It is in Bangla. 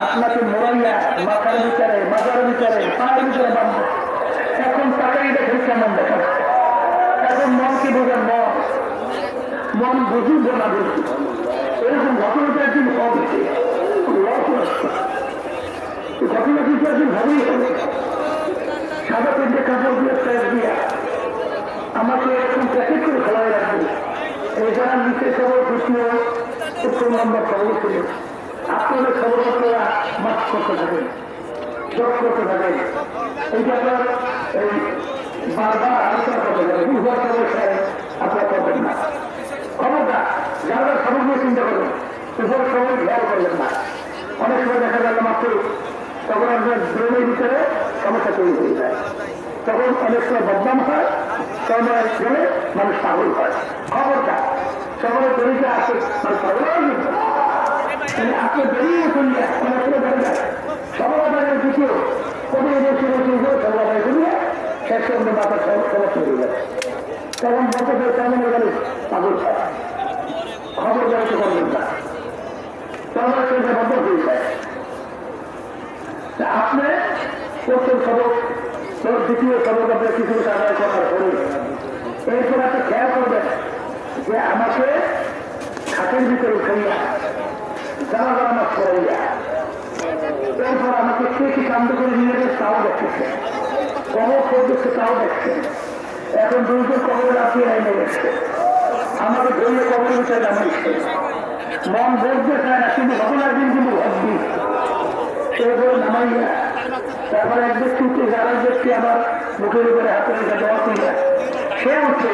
আপনাকে মোড়াইয়া মাথার মাথার বাঁধবে এখন দেখেন কেমন দেখা এখন মনকে বোঝেন মন। মন না বুঝুন এরকম ঘটনাটা একদিন হবে। ঘটনা কিন্তু একদিন হবেই। হবে সাদা পেন্টে কাপড় দিয়ে দিয়া আমাকে এরকম প্যাকেট করে খেলায় রাখবে। এছাড়া নিচে খবর দ্বিতীয় উত্তর নম্বর খবর ছিল আপনাদের খবর করতে থাকেন জব করতে থাকেন এইটা আপনার এই বারবার আলোচনা করতে থাকেন দুবার খবর আপনারা করবেন না খবরটা যারা নিয়ে চিন্তা করবেন উপর খবর খেয়াল করবেন না অনেক সময় দেখা গেল মাত্র তখন আপনার ব্রেনের ভিতরে সমস্যা তৈরি হয়ে যায় তখন অনেক সময় বদনাম হয় গেলে মানুষ পাগল হয় খবরটা সকলের তৈরিতে আছে মানুষ পাগল কিন্তু। মানে আপনি বেরিয়ে শুনলে অনেক সময় দেখা যায় সবার বাজারের দ্বিতীয় গিয়ে সবার বাজারে শুনিয়ে শেষ সঙ্গে মাথার সমস্যা হয়ে যায় তখন বলতে পারে কেমন গেলে পাগল হয় খবর জানতে পারবেন হয়ে আমাকে খাটের ভিতরে উঠাইয়া যারা যারা আমার করাইয়া এরপর আমাকে কে কি কাণ্ড করে নিয়ে গেছে তাও দেখতেছে কবর করতেছে তাও দেখছে। এখন দুইজন কবরের আপনি এনে গেছে আমাকে ধরিয়ে কবরের ভিতরে নামাইছে মন বলতে চায় না কিন্তু ঘটনার দিন কিন্তু ভাববি এরপরে নামাইয়া, তারপরে এক ব্যক্তিকে যারা ব্যক্তি আমার মুখের উপরে হাতে রেখে দেওয়া করিয়া সে উঠছে